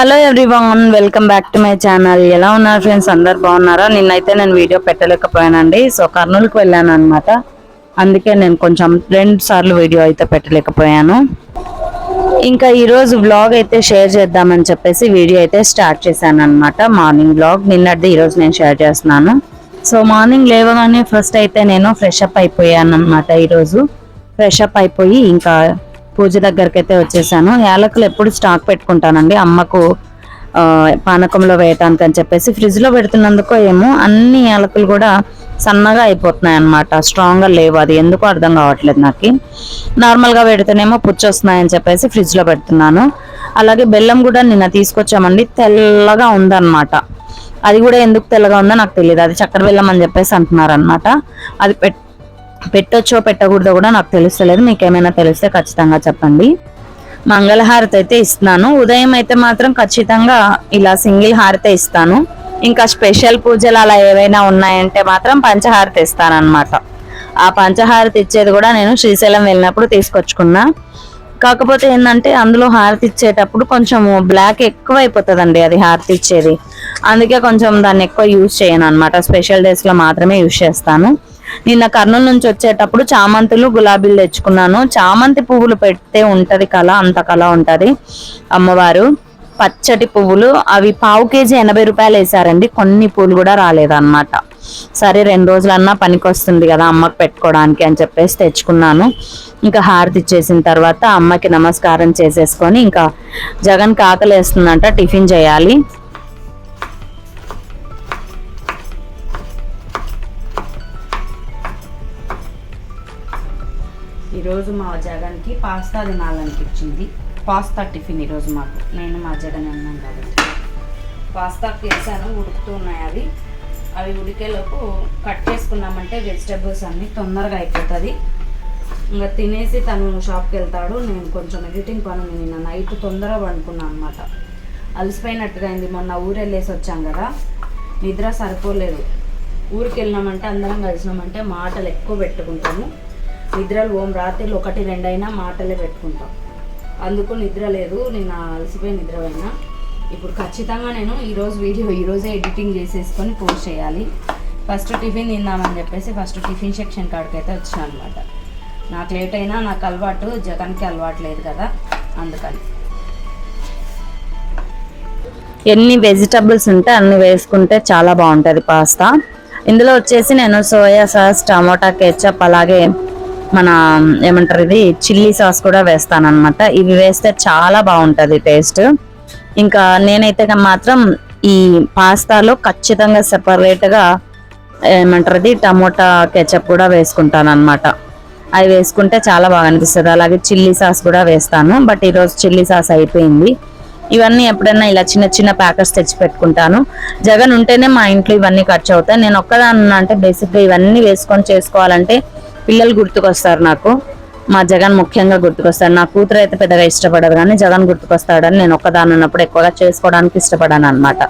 Hello everyone welcome back to my channel. ఎలా ఉన్నారు friends? అందరు బాగున్నారా? నిన్నైతే నేను వీడియో పెట్టలేకపోయానండి. సో కర్నూలుకి వెళ్ళాను అనమాట అందుకే నేను కొంచెం రెండు సార్లు వీడియో అయితే పెట్టలేకపోయాను. ఇంకా ఈరోజు వ్లాగ్ అయితే షేర్ చేద్దామని చెప్పేసి వీడియో అయితే స్టార్ట్ చేశాను అనమాట మార్నింగ్ వ్లాగ్ నిన్నటిది ఈరోజు నేను షేర్ చేస్తున్నాను. సో మార్నింగ్ లేవగానే ఫస్ట్ అయితే నేను ఫ్రెష్ అప్ అయిపోయాను అనమాట ఈరోజు ఫ్రెష్ అప్ అయిపోయి ఇంకా పూజ దగ్గరికి అయితే వచ్చేసాను. యాలకులు ఎప్పుడు స్టాక్ పెట్టుకుంటానండి. అమ్మకు పానకంలో వేయటానికి అని చెప్పేసి ఫ్రిడ్జ్లో పెడుతున్నందుకో ఏమో అన్ని యాలకులు కూడా సన్నగా అయిపోతున్నాయి అనమాట స్ట్రాంగ్గా లేవు అది. ఎందుకు అర్థం కావట్లేదు నాకు. నార్మల్గా పెడితేనేమో పుచ్చొస్తున్నాయని చెప్పేసి ఫ్రిడ్జ్లో పెడుతున్నాను. అలాగే బెల్లం కూడా నిన్న తీసుకొచ్చామండి. తెల్లగా ఉందన్నమాట. అది కూడా ఎందుకు తెల్లగా ఉందో నాకు తెలియదు అది చక్కెర బెల్లం అని చెప్పేసి అంటున్నారు అనమాట అది పెట్ పెట్టొచ్చో పెట్టకూడదో కూడా నాకు తెలుస్తలేదు. మీకు ఏమైనా తెలిస్తే ఖచ్చితంగా చెప్పండి. మంగళహారతి అయితే ఇస్తున్నాను. ఉదయం అయితే మాత్రం ఖచ్చితంగా ఇలా సింగిల్ హారతి ఇస్తాను. ఇంకా స్పెషల్ పూజలు అలా ఏవైనా ఉన్నాయంటే మాత్రం పంచహారతి ఇస్తాను ఆ పంచహారతి ఇచ్చేది కూడా నేను శ్రీశైలం వెళ్ళినప్పుడు తీసుకొచ్చుకున్నా. కాకపోతే ఏంటంటే అందులో హారతి ఇచ్చేటప్పుడు కొంచెం బ్లాక్ ఎక్కువ అయిపోతుందండి అది హారతి ఇచ్చేది. అందుకే కొంచెం దాన్ని ఎక్కువ యూజ్ చేయను అనమాట స్పెషల్ డేస్లో మాత్రమే యూజ్ చేస్తాను. నిన్న కర్నూలు నుంచి వచ్చేటప్పుడు చామంతులు గులాబీలు తెచ్చుకున్నాను. చామంతి పువ్వులు పెడితే ఉంటది కళ అంత కళ ఉంటది. అమ్మవారు పచ్చటి పువ్వులు అవి పావు కేజీ ఎనభై రూపాయలు వేసారండి కొన్ని పూలు కూడా రాలేదన్నమాట. సరే రెండు రోజులన్నా పనికొస్తుంది కదా అమ్మకి పెట్టుకోవడానికి అని చెప్పేసి తెచ్చుకున్నాను. ఇంకా హారతి ఇచ్చేసిన తర్వాత అమ్మకి నమస్కారం చేసేసుకొని ఇంకా జగన్ కాకలేస్తుందంట టిఫిన్ చేయాలి. ఈరోజు మా జగన్కి పాస్తా తినాలనిపించింది. పాస్తా టిఫిన్ ఈరోజు మాకు. నేను మా జగన్ అన్నాను కాబట్టి. పాస్తా చేశాను ఉడుకుతూ ఉన్నాయి అవి. అవి ఉడికేలోపు కట్ చేసుకున్నామంటే వెజిటేబుల్స్ అన్నీ తొందరగా అయిపోతుంది. ఇంకా తినేసి తను షాప్కి వెళ్తాడు. నేను కొంచెం ఎడిటింగ్ పనులు నిన్న నైట్ తొందరగా పండుకున్నాను అనమాట అలసిపోయినట్టుగా అయింది. మొన్న ఊరు వెళ్ళేసి వచ్చాం కదా. నిద్ర సరిపోలేదు. ఊరికి వెళ్ళినామంటే అందరం కలిసినామంటే మాటలు ఎక్కువ పెట్టుకుంటాము. నిద్రలు ఓం రాత్రిలు ఒకటి రెండైనా మాటలే పెట్టుకుంటాం. అందుకు నిద్ర లేదు నేను అలసిపోయి నిద్రపోయినా ఇప్పుడు ఖచ్చితంగా నేను ఈరోజు వీడియో ఈరోజే ఎడిటింగ్ చేసేసుకొని పోస్ట్ చేయాలి. ఫస్ట్ టిఫిన్ తిందామని చెప్పేసి ఫస్ట్ టిఫిన్ సెక్షన్ కాడికి అయితే వచ్చాను అనమాట నాకు లేట్ అయినా నాకు అలవాటు జగన్కి అలవాటు లేదు కదా అందుకని. ఎన్ని వెజిటబుల్స్ ఉంటే అన్ని వేసుకుంటే చాలా బాగుంటుంది పాస్తా. ఇందులో వచ్చేసి నేను సోయా సాస్ టమోటా కెచప్ అలాగే మన ఏమంటారు ఇది చిల్లీ సాస్ కూడా వేస్తాను అనమాట ఇవి వేస్తే చాలా బాగుంటుంది టేస్ట్. ఇంకా నేనైతే మాత్రం ఈ పాస్తాలో ఖచ్చితంగా సెపరేట్గా ఏమంటారు ఇది టమోటా కెచప్ కూడా వేసుకుంటాను అనమాట అవి వేసుకుంటే చాలా బాగా అనిపిస్తుంది. అలాగే చిల్లీ సాస్ కూడా వేస్తాను. బట్ ఈరోజు చిల్లీ సాస్ అయిపోయింది. ఇవన్నీ ఎప్పుడైనా ఇలా చిన్న చిన్న ప్యాకెట్స్ తెచ్చి పెట్టుకుంటాను. జగన్ ఉంటేనే మా ఇంట్లో ఇవన్నీ ఖర్చు అవుతాయి. నేను ఒక్కదాన్ని అంటే బేసిక్గా ఇవన్నీ వేసుకొని చేసుకోవాలంటే పిల్లలు గుర్తుకొస్తారు నాకు. మా జగన్ ముఖ్యంగా గుర్తుకొస్తాడు నా కూతురు అయితే పెద్దగా ఇష్టపడదు కానీ జగన్ గుర్తుకొస్తాడని నేను ఒక్కదాని ఉన్నప్పుడు ఎక్కువగా చేసుకోవడానికి ఇష్టపడాను అనమాట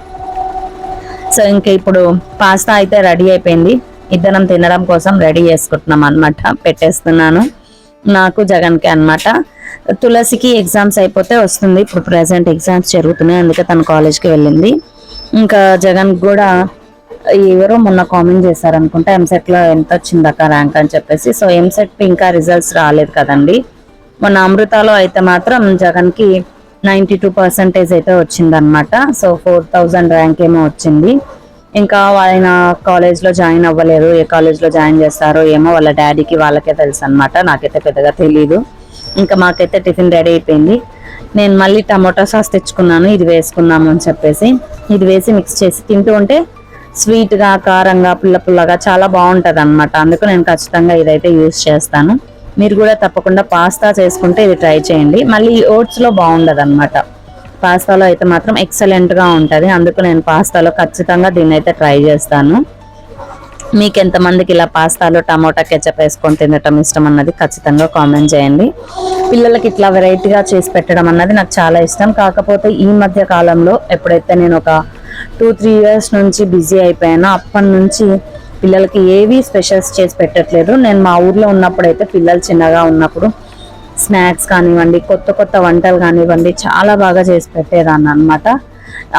సో ఇంకా ఇప్పుడు పాస్తా అయితే రెడీ అయిపోయింది. ఇద్దరం తినడం కోసం రెడీ చేసుకుంటున్నాం అనమాట పెట్టేస్తున్నాను. నాకు జగన్కి అన్నమాట. తులసికి ఎగ్జామ్స్ అయిపోతే వస్తుంది. ఇప్పుడు ప్రెసెంట్ ఎగ్జామ్స్ జరుగుతున్నాయి. అందుకే తను కాలేజ్కి వెళ్ళింది. ఇంకా జగన్ కూడా ఎవరో మొన్న కామెంట్ చేశారు అనుకుంటా ఎంసెట్లో ఎంత వచ్చిందక్క ర్యాంక్ అని చెప్పేసి. సో ఎంసెట్ ఇంకా రిజల్ట్స్ రాలేదు కదండి. మొన్న అమృతాలో అయితే మాత్రం జగన్కి నైంటీ టూ పర్సెంటేజ్ అయితే వచ్చిందనమాట సో ఫోర్ థౌజండ్ ర్యాంక్ ఏమో వచ్చింది. ఇంకా ఆయన కాలేజ్లో జాయిన్ అవ్వలేదు. ఏ కాలేజ్లో జాయిన్ చేస్తారో ఏమో వాళ్ళ డాడీకి వాళ్ళకే తెలుసు అనమాట నాకైతే పెద్దగా తెలియదు ఇంకా మాకైతే టిఫిన్ రెడీ అయిపోయింది. నేను మళ్ళీ టమోటా సాస్ తెచ్చుకున్నాను. ఇది వేసుకుందాము అని చెప్పేసి. ఇది వేసి మిక్స్ చేసి తింటూ ఉంటే స్వీట్గా కారంగా పుల్ల పుల్లగా చాలా బాగుంటది అనమాట అందుకు నేను ఖచ్చితంగా ఇదైతే యూస్ చేస్తాను. మీరు కూడా తప్పకుండా పాస్తా చేసుకుంటే ఇది ట్రై చేయండి. మళ్ళీ ఓట్స్లో బాగుండదు అనమాట పాస్తాలో అయితే మాత్రం ఎక్సలెంట్గా ఉంటది. అందుకు నేను పాస్తాలో ఖచ్చితంగా దీన్ని అయితే ట్రై చేస్తాను. మీకు ఎంతమందికి ఇలా పాస్తాలో టమోటా కెచప్ వేసుకొని తినటం ఇష్టం అన్నది ఖచ్చితంగా కామెంట్ చేయండి. పిల్లలకి ఇట్లా వెరైటీగా చేసి పెట్టడం అన్నది నాకు చాలా ఇష్టం. కాకపోతే ఈ మధ్య కాలంలో ఎప్పుడైతే నేను ఒక టూ త్రీ ఇయర్స్ నుంచి బిజీ అయిపోయానో. అప్పటి నుంచి పిల్లలకి ఏవి స్పెషల్స్ చేసి పెట్టట్లేదు. నేను మా ఊర్లో ఉన్నప్పుడు అయితే పిల్లలు చిన్నగా ఉన్నప్పుడు స్నాక్స్ కానివ్వండి కొత్త కొత్త వంటలు కానివ్వండి చాలా బాగా చేసి పెట్టేదాన్ని అనమాట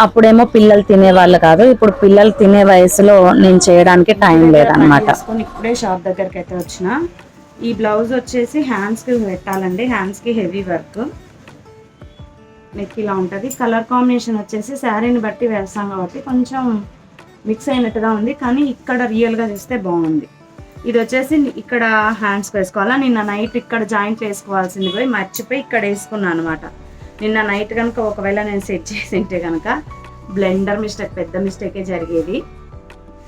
అప్పుడేమో పిల్లలు తినేవాళ్ళు కాదు. ఇప్పుడు పిల్లలు తినే వయసులో నేను చేయడానికి టైం లేదనమాట ఇప్పుడే షాప్ దగ్గరికి అయితే వచ్చిన. ఈ బ్లౌజ్ వచ్చేసి హ్యాండ్స్కి పెట్టాలండి. హ్యాండ్స్కి హెవీ వర్క్. నెక్ ఇలా ఉంటుంది. కలర్ కాంబినేషన్ వచ్చేసి శారీని బట్టి వేస్తాం కాబట్టి కొంచెం మిక్స్ అయినట్టుగా ఉంది. కానీ ఇక్కడ రియల్గా చూస్తే బాగుంది. ఇది వచ్చేసి ఇక్కడ హ్యాండ్స్ వేసుకోవాలా? నిన్న నైట్ ఇక్కడ జాయింట్ వేసుకోవాల్సింది పోయి మర్చిపోయి ఇక్కడ వేసుకున్నాను అనమాట నిన్న నైట్ కనుక ఒకవేళ నేను సెట్ చేసి ఉంటే కనుక బ్లెండర్ మిస్టేక్ పెద్ద మిస్టేకే జరిగేది.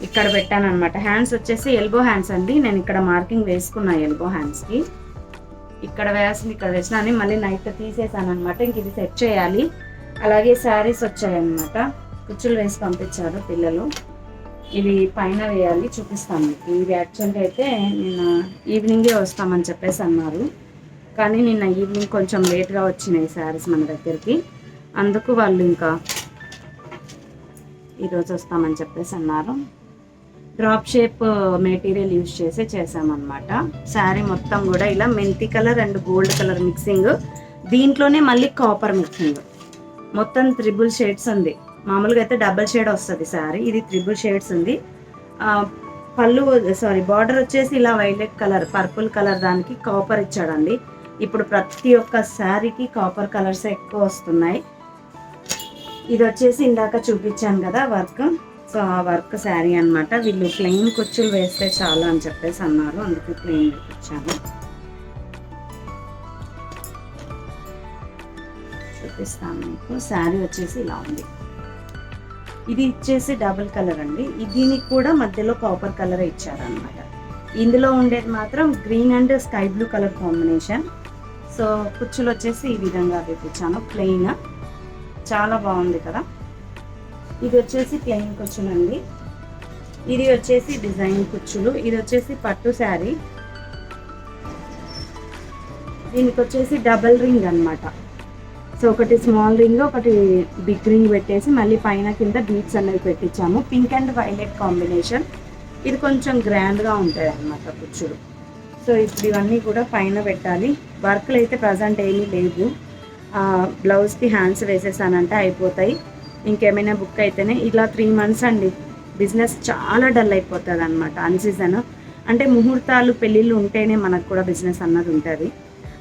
ఇక్కడ పెట్టాను అనమాట హ్యాండ్స్ వచ్చేసి ఎల్బో హ్యాండ్స్ అండి. నేను ఇక్కడ మార్కింగ్ వేసుకున్నా ఎల్బో హ్యాండ్స్కి ఇక్కడ వేసింది ఇక్కడ వేసిన అని మళ్ళీ నైట్ తీసేసాను అనమాట ఇంక ఇది సెట్ చేయాలి. అలాగే శారీస్ వచ్చాయన్నమాట. కుచ్చులు వేసి పంపించారు పిల్లలు. ఇవి పైన వేయాలి చూపిస్తాను మీకు. ఇవి యాక్చువల్గా అయితే నిన్న ఈవినింగే వస్తామని చెప్పేసి అన్నారు. కానీ నిన్న ఈవినింగ్ కొంచెం లేట్గా వచ్చినాయి శారీస్ మన దగ్గరికి. అందుకు వాళ్ళు ఇంకా ఈరోజు వస్తామని చెప్పేసి అన్నారు. డ్రాప్ షేప్ మెటీరియల్ యూజ్ చేసి చేసామన్నమాట శారీ మొత్తం కూడా ఇలా మెంతి colour and gold colour mixing. దీంట్లోనే మళ్ళీ కాపర్ మిక్సింగ్ మొత్తం త్రిబుల్ షేడ్స్ ఉంది. మామూలుగా అయితే డబల్ షేడ్ వస్తుంది శారీ. ఇది త్రిబుల్ షేడ్స్ ఉంది. పళ్ళు సారీ బార్డర్ వచ్చేసి ఇలా వైలెట్ కలర్ పర్పుల్ కలర్ దానికి కాపర్ ఇచ్చాడండి. ఇప్పుడు ప్రతి ఒక్క శారీకి కాపర్ కలర్స్ ఎక్కువ వస్తున్నాయి. ఇది వచ్చేసి ఇందాక చూపించాను కదా వర్క్. సో ఆ వర్క్ శారీ అన్నమాట. వీళ్ళు ప్లెయిన్ కుచ్చులు వేస్తే చాలు అని చెప్పేసి అన్నారు. అందుకే ప్లెయిన్ వేపించాను చూపిస్తాను మీకు. శారీ వచ్చేసి ఇలా ఉంది. ఇది ఇచ్చేసి డబుల్ కలర్ అండి. దీనికి కూడా మధ్యలో కాపర్ కలర్ ఇచ్చారనమాట ఇందులో ఉండేది మాత్రం green and sky blue colour combination. So కుచ్చులు వచ్చేసి ఈ విధంగా వేపించాను ప్లెయిన్. చాలా బాగుంది కదా. ఇది వచ్చేసి ప్లెయిన్ కుచ్చులండి ఇది వచ్చేసి డిజైన్ కుచ్చులు. ఇది వచ్చేసి పట్టు శారీ. దీనికి వచ్చేసి డబల్ రింగ్ అన్నమాట. సో ఒకటి స్మాల్ రింగ్ ఒకటి బిగ్ రింగ్ పెట్టేసి మళ్ళీ పైన కింద బీట్స్ అనేవి పెట్టించాము. పింక్ అండ్ వైలెట్ కాంబినేషన్ ఇది కొంచెం గ్రాండ్గా ఉంటాయి అన్నమాట కుచ్చులు. సో ఇప్పుడు ఇవన్నీ కూడా పైన పెట్టాలి. వర్క్లు అయితే ప్రజెంట్ ఏమీ లేవు బ్లౌజ్కి హ్యాండ్స్ వేసేసానంటే అయిపోతాయి. ఇంకేమైనా బుక్ అయితేనే ఇలా త్రీ మంత్స్ అండి. బిజినెస్ చాలా డల్ అయిపోతుంది అనమాట అన్సీజన్ అంటే ముహూర్తాలు పెళ్ళిళ్ళు ఉంటేనే మనకు కూడా బిజినెస్ అన్నది ఉంటుంది.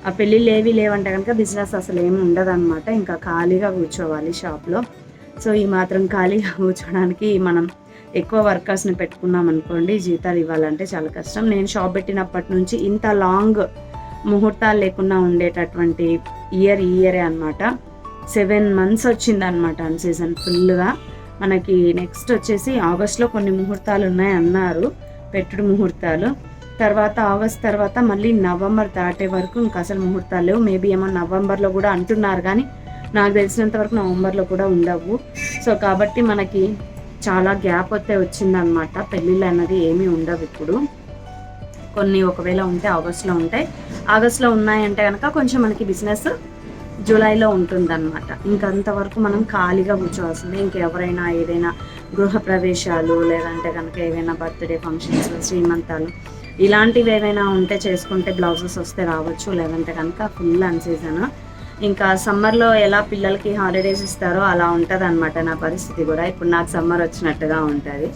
ఆ పెళ్ళిళ్ళు ఏవి లేవంటే కనుక బిజినెస్ అసలు ఏమి ఉండదు అనమాట ఇంకా ఖాళీగా కూర్చోవాలి షాప్లో సో ఈ మాత్రం ఖాళీగా కూర్చోడానికి మనం ఎక్కువ వర్కర్స్ని పెట్టుకున్నాం అనుకోండి జీతాలు ఇవ్వాలంటే చాలా కష్టం. నేను షాప్ పెట్టినప్పటి నుంచి ఇంత లాంగ్ ముహూర్తాలు లేకుండా ఉండేటటువంటి ఇయర్ ఇయరే అనమాట సెవెన్ మంత్స్ వచ్చింది అనమాట అన్ సీజన్ ఫుల్గా. మనకి నెక్స్ట్ వచ్చేసి ఆగస్ట్లో కొన్ని ముహూర్తాలు ఉన్నాయి అన్నారు పెట్టుడు ముహూర్తాలు. తర్వాత ఆగస్ట్ తర్వాత మళ్ళీ నవంబర్ దాటే వరకు ఇంకా అసలు ముహూర్తాలు లేవు. మేబీ ఏమో నవంబర్లో కూడా అంటున్నారు కానీ నాకు తెలిసినంత వరకు నవంబర్లో కూడా ఉండవు. సో కాబట్టి మనకి చాలా గ్యాప్ అయితే వచ్చిందనమాట పెళ్ళిళ్ళు అన్నది ఏమీ ఉండవు ఇప్పుడు. కొన్ని ఒకవేళ ఉంటే ఆగస్ట్లో ఉంటాయి. ఆగస్ట్లో ఉన్నాయంటే కనుక కొంచెం మనకి బిజినెస్ జూలైలో ఉంటుందన్నమాట. ఇంకంతవరకు మనం ఖాళీగా కూర్చోవాల్సిందే. ఇంకెవరైనా ఏదైనా గృహ ప్రవేశాలు లేదంటే కనుక ఏవైనా బర్త్డే ఫంక్షన్స్ శ్రీమంతాలు ఇలాంటివి ఏవైనా ఉంటే చేసుకుంటే బ్లౌజెస్ వస్తే రావచ్చు. లేదంటే కనుక ఫుల్ అన్ సీజన్. ఇంకా సమ్మర్లో ఎలా పిల్లలకి హాలిడేస్ ఇస్తారో అలా ఉంటుంది అనమాట నా పరిస్థితి కూడా. ఇప్పుడు నాకు సమ్మర్ వచ్చినట్టుగా ఉంటుంది.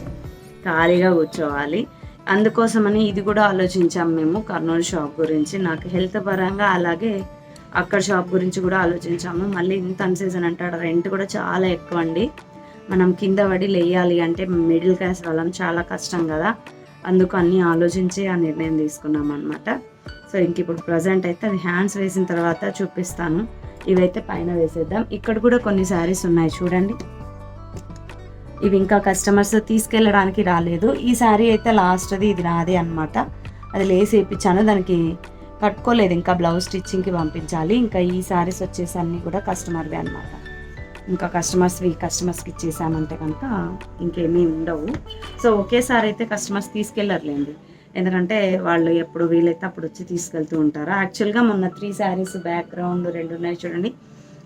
ఖాళీగా కూర్చోవాలి. అందుకోసమని ఇది కూడా ఆలోచించాం మేము కర్నూలు షాప్ గురించి. నాకు హెల్త్ పరంగా అలాగే అక్కడ షాప్ గురించి కూడా ఆలోచించాము. మళ్ళీ ఇంత అన్సీజన్ అంటాడు. రెంట్ కూడా చాలా ఎక్కువ అండి. మనం కింద పడి లేయాలి అంటే మిడిల్ క్లాస్ వాళ్ళం చాలా కష్టం కదా. అందుకు అన్నీ ఆలోచించి ఆ నిర్ణయం తీసుకున్నాం అనమాట సో ఇంక ఇప్పుడు ప్రజెంట్ అయితే అది హ్యాండ్స్ వేసిన తర్వాత చూపిస్తాను. ఇవైతే పైన వేసేద్దాం. ఇక్కడ కూడా కొన్ని శారీస్ ఉన్నాయి. చూడండి. ఇవి ఇంకా కస్టమర్స్ తీసుకెళ్ళడానికి రాలేదు. ఈ శారీ అయితే లాస్ట్ది ఇది నాదే అనమాట అది లేసి వేయించాను. దానికి కట్టుకోలేదు. ఇంకా బ్లౌజ్ స్టిచ్చింగ్కి పంపించాలి. ఇంకా ఈ శారీస్ వచ్చేసి అన్నీ కూడా కస్టమర్వే అనమాట ఇంకా కస్టమర్స్వి కస్టమర్స్కి ఇచ్చేసామంటే కనుక ఇంకేమీ ఉండవు. సో ఒకేసారి అయితే కస్టమర్స్ తీసుకెళ్ళర్లేండి ఎందుకంటే వాళ్ళు ఎప్పుడు వీలైతే అప్పుడు వచ్చి తీసుకెళ్తూ ఉంటారు. యాక్చువల్గా మొన్న త్రీ శారీస్ బ్యాక్గ్రౌండ్ రెండు ఉన్నాయి చూడండి.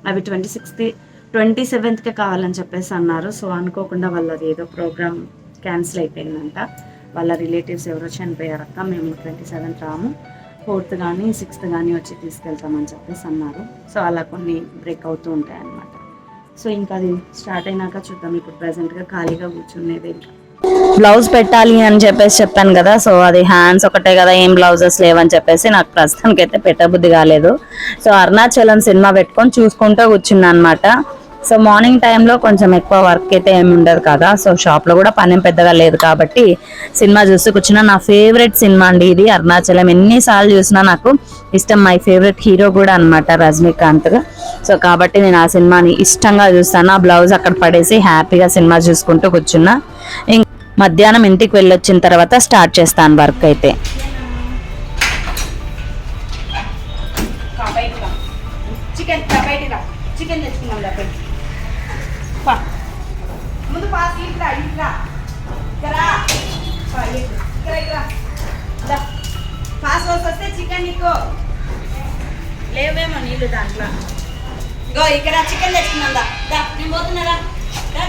అవి ట్వంటీ సిక్స్త్ ట్వంటీ సెవెంత్కే కావాలని చెప్పేసి అన్నారు. సో అనుకోకుండా వాళ్ళది ఏదో ప్రోగ్రామ్ క్యాన్సిల్ అయిపోయిందంట. వాళ్ళ రిలేటివ్స్ ఎవరో చనిపోయారక్క మేము ట్వంటీ సెవెంత్ రాము. ఫోర్త్ కానీ సిక్స్త్ కానీ వచ్చి తీసుకెళ్తామని చెప్పేసి అన్నారు. సో అలా కొన్ని బ్రేక్ అవుతూ ఉంటాయి అన్నమాట సో ఇంకా అది స్టార్ట్ అయినాక చూద్దాం. ఇప్పుడు ప్రజెంట్గా ఖాళీగా కూర్చునేది. ఇంకా బ్లౌజ్ పెట్టాలి అని చెప్పేసి చెప్పాను కదా. సో అది హ్యాండ్స్ ఒకటే కదా. ఏం బ్లౌజెస్ లేవని చెప్పేసి నాకు ప్రస్తుతానికి అయితే పెట్టబుద్ధి కాలేదు. సో అరుణాచలం సినిమా పెట్టుకొని చూసుకుంటూ కూర్చున్నా అనమాట సో మార్నింగ్ టైంలో కొంచెం ఎక్కువ వర్క్ అయితే ఏమి ఉండదు కదా. సో షాప్లో కూడా పని పెద్దగా లేదు కాబట్టి సినిమా చూస్తూ కూర్చున్నా. నా ఫేవరెట్ సినిమా అండి ఇది. అరుణాచలం. ఎన్నిసార్లు చూసినా నాకు ఇష్టం. మై ఫేవరెట్ హీరో కూడా అనమాట రజనీకాంత్. సో కాబట్టి నేను ఆ సినిమాని ఇష్టంగా చూస్తాను. ఆ బ్లౌజ్ అక్కడ పడేసి హ్యాపీగా సినిమా చూసుకుంటూ కూర్చున్నా. ఇం- మధ్యాహ్నం ఇంటికి వెళ్ళొచ్చిన తర్వాత స్టార్ట్ చేస్తాను వర్క్ అయితే. పా. ముందు పాస్ ఇట్లా ఇట్లా ఇక్కడ ఇక్కడ ఇక్కడ పాస్ వస్తే చికెన్ నీకు. లేవేమో నీళ్ళు దాంట్లో. గో ఇక్కడ చికెన్ తెచ్చుకున్నాం దా. నేను పోతున్నారా దా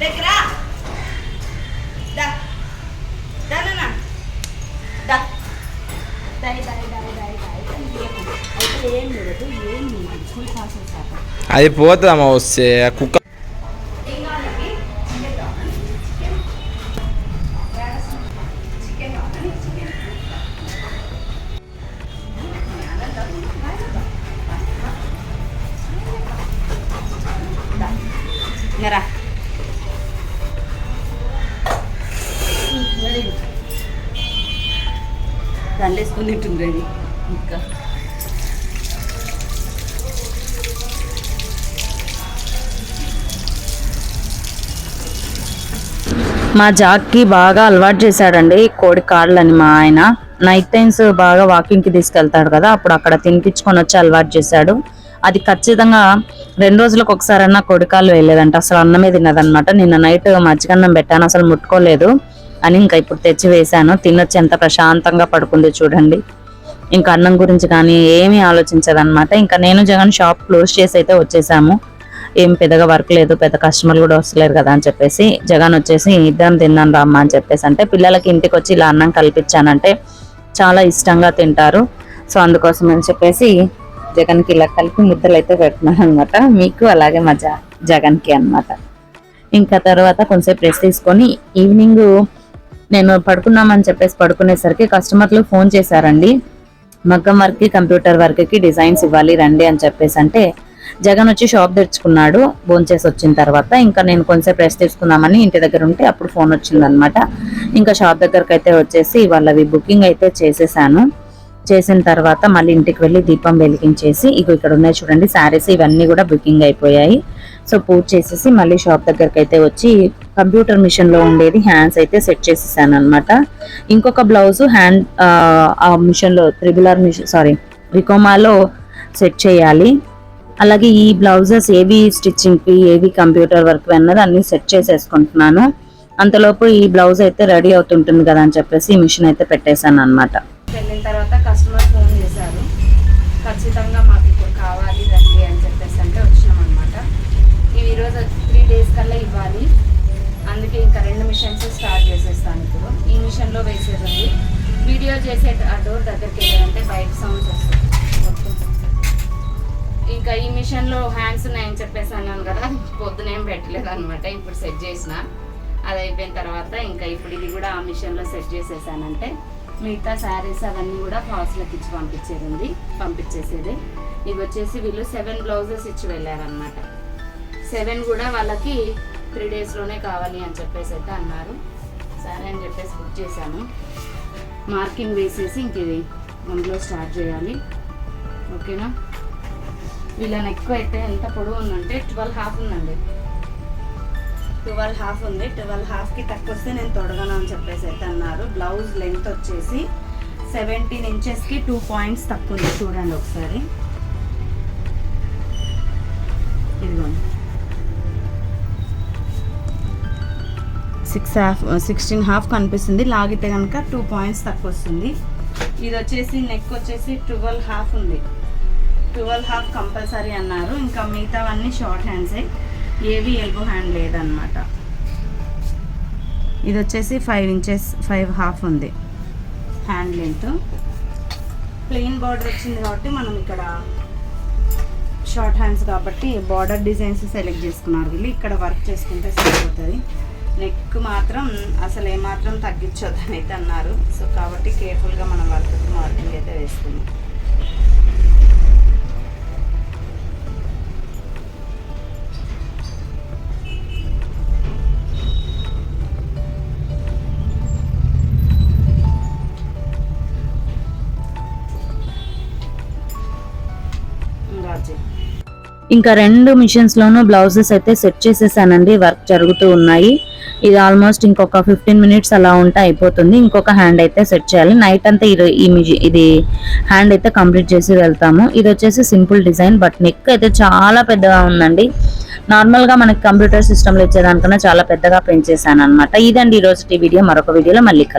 దగ్గర దా. దా దా. దాయి దాయి దా. అది పోతుందమ్మా వస్తే ఆ కుక్క. దాన్ని వేసుకుని తింటుంది. మా జాక్కి బాగా అలవాటు చేశాడండి. కోడి కాళ్ళని మా ఆయన. నైట్ టైమ్స్ బాగా వాకింగ్కి తీసుకెళ్తాడు కదా అప్పుడు అక్కడ తినిపించుకొని వచ్చి అలవాటు చేశాడు. అది ఖచ్చితంగా రెండు రోజులకు ఒకసారన్నా కొడికాలు వేయలేదంట. అసలు అన్నమే తిన్నదనమాట నిన్న నైట్ మజ్జిగన్నం పెట్టాను అసలు ముట్టుకోలేదు. అని ఇంకా ఇప్పుడు తెచ్చి వేశాను. తినొచ్చి ఎంత ప్రశాంతంగా పడుకుంది చూడండి. ఇంకా అన్నం గురించి కానీ ఏమీ ఆలోచించదనమాట. ఇంకా నేను జగన్ షాప్ క్లోజ్ చేసి అయితే వచ్చేసాము. ఏం పెద్దగా వర్క్ లేదు పెద్ద కస్టమర్లు కూడా వస్తలేరు కదా అని చెప్పేసి జగన్ వచ్చేసి ఇద్దరం తిన్నాను రామ్మా అని చెప్పేసి అంటే పిల్లలకి ఇంటికి వచ్చి ఇలా అన్నం కల్పించానంటే చాలా ఇష్టంగా తింటారు. సో అందుకోసం అని చెప్పేసి జగన్కి ఇలా కలిపి ముద్దలు అయితే పెడుతున్నాను అనమాట మీకు అలాగే మా జ జగన్కి అన్నమాట. ఇంకా తర్వాత కొంచెంసేపు రెస్ట్ తీసుకొని ఈవినింగ్ నేను పడుకున్నామని చెప్పేసి పడుకునేసరికి కస్టమర్లు ఫోన్ చేశారండి. మగ్గం వర్క్కి కంప్యూటర్ వర్క్కి డిజైన్స్ ఇవ్వాలి రండి అని చెప్పేసి అంటే జగన్ వచ్చి షాప్ తెరుచుకున్నాడు భోంచేసి వచ్చిన తర్వాత ఇంకా నేను కొంచెం రెస్ట్ తీసుకుందామని ఇంటి దగ్గర ఉంటే అప్పుడు ఫోన్ వచ్చిందనమాట ఇంకా షాప్ దగ్గరకు అయితే వచ్చేసి వాళ్ళవి బుకింగ్ అయితే చేసేసాను. చేసిన తర్వాత మళ్ళీ ఇంటికి వెళ్ళి దీపం వెలిగించేసి ఇగో ఇక్కడ ఉన్నాయి చూడండి శారీస్ ఇవన్నీ కూడా బుకింగ్ అయిపోయాయి. సో పూజ చేసేసి మళ్ళీ షాప్ దగ్గరికి అయితే వచ్చి కంప్యూటర్ మిషన్లో ఉండేది హ్యాండ్స్ అయితే సెట్ చేసేసాను అనమాట ఇంకొక బ్లౌజ్ హ్యాండ్ ఆ మిషన్లో త్రిబులర్ మిషన్ సారీ రికోమాలో సెట్ చేయాలి. అలాగే ఈ బ్లౌజెస్ ఏవి స్టిచ్చింగ్కి ఏవి కంప్యూటర్ వర్క్ అన్నది అన్ని సెట్ చేసేసుకుంటున్నాను. అంతలోపు ఈ బ్లౌజ్ అయితే రెడీ అవుతుంటుంది కదా అని చెప్పేసి ఈ మిషన్ అయితే పెట్టేశాను అనమాట వెళ్ళిన తర్వాత కస్టమర్ ఫోన్ చేశారు. ఖచ్చితంగా మాకు ఇప్పుడు కావాలి రండి అని చెప్పేసి అంటే వచ్చినాం అనమాట ఇవి ఈరోజు త్రీ డేస్ కల్లా ఇవ్వాలి. అందుకే ఇంకా రెండు మిషన్స్ స్టార్ట్ చేసేస్తాను ఇప్పుడు. ఈ మిషన్లో వేసేది ఉంది. వీడియో చేసే ఆ డోర్ దగ్గరికి వెళ్ళాలంటే బయట సౌండ్స్ వస్తుంది. ఇంకా ఈ మిషన్లో హ్యాండ్స్ ఉన్నాయని చెప్పేసి అన్నాను కదా పొద్దున ఏం పెట్టలేదు అనమాట ఇప్పుడు సెట్ చేసిన. అది అయిపోయిన తర్వాత ఇంకా ఇప్పుడు ఇది కూడా ఆ మిషన్లో సెట్ చేసేసానంటే మిగతా శారీస్ అవన్నీ కూడా ఫాస్ట్లకు ఇచ్చి పంపించేది ఉంది పంపించేసేది. ఇవి వచ్చేసి వీళ్ళు సెవెన్ బ్లౌజెస్ ఇచ్చి వెళ్ళారనమాట సెవెన్ కూడా వాళ్ళకి త్రీ డేస్లోనే కావాలి అని చెప్పేసి అయితే అన్నారు. సరే అని చెప్పేసి బుక్ చేశాను. మార్కింగ్ వేసేసి ఇంక ఇది అందులో స్టార్ట్ చేయాలి. ఓకేనా? వీళ్ళని ఎక్కువ అయితే ఎంత పొడవు ఉందంటే ట్వెల్వ్ హాఫ్ ఉందండి. ట్వెల్వ్ హాఫ్ ఉంది. ట్వెల్వ్ హాఫ్కి తక్కువ వస్తే నేను తొడగను అని చెప్పేసి అయితే అన్నారు. బ్లౌజ్ లెంత్ వచ్చేసి సెవెంటీన్ ఇంచెస్కి టూ పాయింట్స్ తక్కువ ఉంది. చూడండి ఒకసారి. ఇదిగోండి. సిక్స్ హాఫ్ సిక్స్టీన్ హాఫ్ కనిపిస్తుంది. లాగితే కనుక టూ పాయింట్స్ తక్కువ వస్తుంది. ఇది వచ్చేసి నెక్ వచ్చేసి ట్వెల్వ్ హాఫ్ ఉంది. ట్వెల్వ్ హాఫ్ కంపల్సరీ అన్నారు. ఇంకా మిగతావన్నీ షార్ట్ హ్యాండ్సే. ఏవి ఎల్బో హ్యాండ్ లేదనమాట ఇది వచ్చేసి ఫైవ్ ఇంచెస్ ఫైవ్ హాఫ్ ఉంది. Hand length. ప్లెయిన్ బార్డర్ వచ్చింది కాబట్టి మనం ఇక్కడ షార్ట్ హ్యాండ్స్ కాబట్టి బార్డర్ డిజైన్స్ సెలెక్ట్ చేసుకున్నారు వీళ్ళు. ఇక్కడ వర్క్ చేసుకుంటే సరిపోతుంది. నెక్ మాత్రం అసలు ఏమాత్రం తగ్గించొద్దని అయితే అన్నారు. సో కాబట్టి కేర్ఫుల్గా మనం వర్క్ మార్కింగ్ అయితే వేసుకున్నాం ఇంకా రెండు మిషన్స్ లోనూ బ్లౌజెస్ అయితే సెట్ చేసేసానండి. వర్క్ జరుగుతూ ఉన్నాయి. ఇది ఆల్మోస్ట్ ఇంకొక ఫిఫ్టీన్ మినిట్స్ అలా ఉంటే అయిపోతుంది. ఇంకొక హ్యాండ్ అయితే సెట్ చేయాలి. నైట్ అంతా ఈ- ఇది హ్యాండ్ అయితే కంప్లీట్ చేసి వెళ్తాము. ఇది వచ్చేసి సింపుల్ డిజైన్ బట్ నెక్ అయితే చాలా పెద్దగా ఉందండి. నార్మల్గా మనకి కంప్యూటర్ సిస్టమ్లో ఇచ్చేదానికన్నా చాలా పెద్దగా పెంచేసాను అనమాట ఇదండి ఈ రోజు వీడియో. మరొక వీడియోలో మళ్ళీ కలుద్దాం.